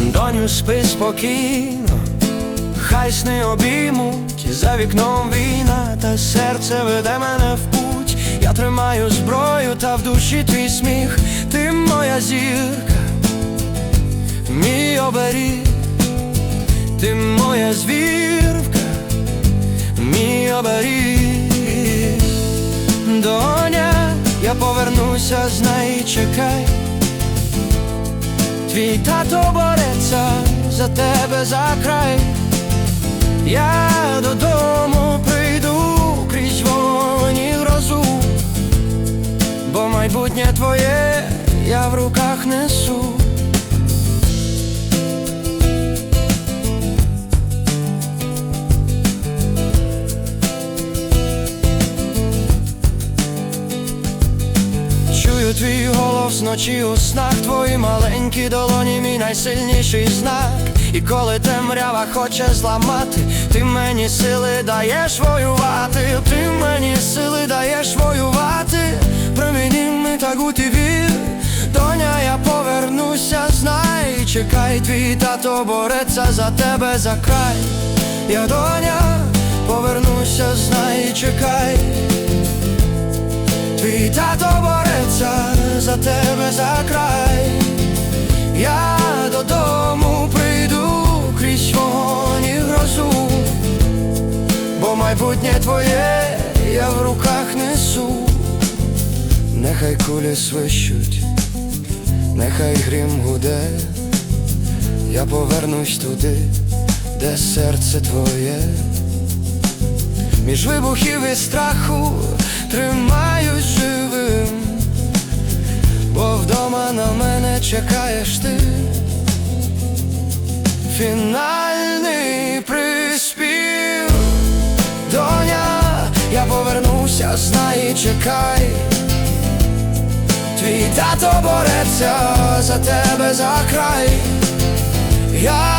Доню, спи спокійно, хай сни обіймуть за вікном війна, та серце веде мене в путь. Я тримаю зброю, та в душі твій сміх, ти моя зірка, мій оберіг, ти моя звірка, мій оберіг. Доня, я повернуся, знай, чекай. Твій тато бореться за тебе за край. Я додому прийду крізь вогонь і грозу, бо майбутнє твоє я в руках несу. Твій голос у снах, твої маленькі долоні, мій найсильніший знак. І коли темрява хоче зламати, ти мені сили даєш воювати, ти мені сили даєш воювати, проміні ми так у вір, доня, я повернуся, знай, чекай, твій тато бореться за тебе за край. Я доня, майбутнє твоє я в руках несу. Нехай кулі свищуть, нехай грім гуде, я повернусь туди, де серце твоє. Між вибухів і страху тримаюсь живим, бо вдома на мене чекаєш ти. Фінальний повернуся, знає, чекай. Твій тато бореться за тебе за край. Я